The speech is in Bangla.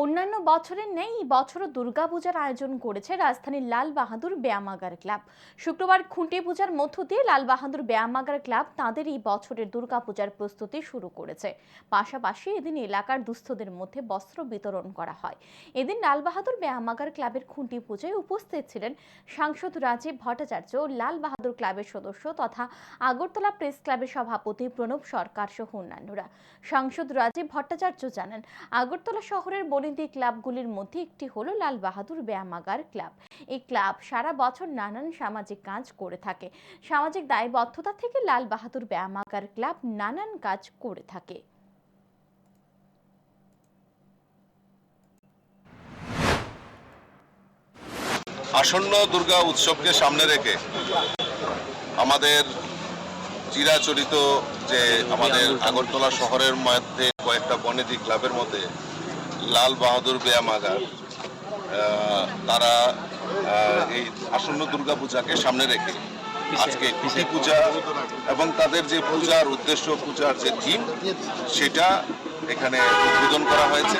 অন্যান্য বছরের নেই, বছরও দুর্গাপূজার আয়োজন করেছে রাজধানীর লাল বাহাদুর ব্যায়ামাগার ক্লাব। শুক্রবার খুঁটি পূজার মধ্য দিয়ে লাল বাহাদুর ব্যায়ামাগার ক্লাব তাদের এই বছরের দুর্গাপূজার প্রস্তুতি শুরু করেছে। পাশাপাশি এদিন এলাকার দুস্থদের মধ্যে বস্ত্র বিতরণ করা হয়। এদিন লাল বাহাদুর ব্যায়ামাগার ক্লাবের খুঁটি পূজায় উপস্থিত ছিলেন সাংসদ রাজীব ভট্টাচার্য, লাল বাহাদুর ক্লাবের সদস্য তথা আগরতলা প্রেস ক্লাবের সভাপতি প্রণব সরকার সহ অন্যান্যরা। সাংসদ রাজীব ভট্টাচার্য জানান, আগরতলা শহরের বনিদি ক্লাবগুলির মধ্যে একটি হলো লাল বাহাদুর ব্যায়ামাগার ক্লাব। এই ক্লাব সারা বছর নানান সামাজিক কাজ করে থাকে। সামাজিক দায়বদ্ধতা থেকে লাল বাহাদুর ব্যায়ামাগার ক্লাব নানান কাজ করে থাকে। আসন্ন দুর্গা উৎসবকে সামনে রেখে আমাদের চিরাচরিত যে আমাদের আগরতলা শহরের মধ্যে কয়েকটা বনেদি ক্লাবের মধ্যে লাল বাহাদুর ব্যায়ামাগার তারা এই আসন্ন দুর্গা পূজাকে সামনে রেখে আজকে কুটি পূজা? এবং তাদের যে পূজার উদ্দেশ্য পূজার যে থিম সেটা এখানে উদ্বোধন করা হয়েছে।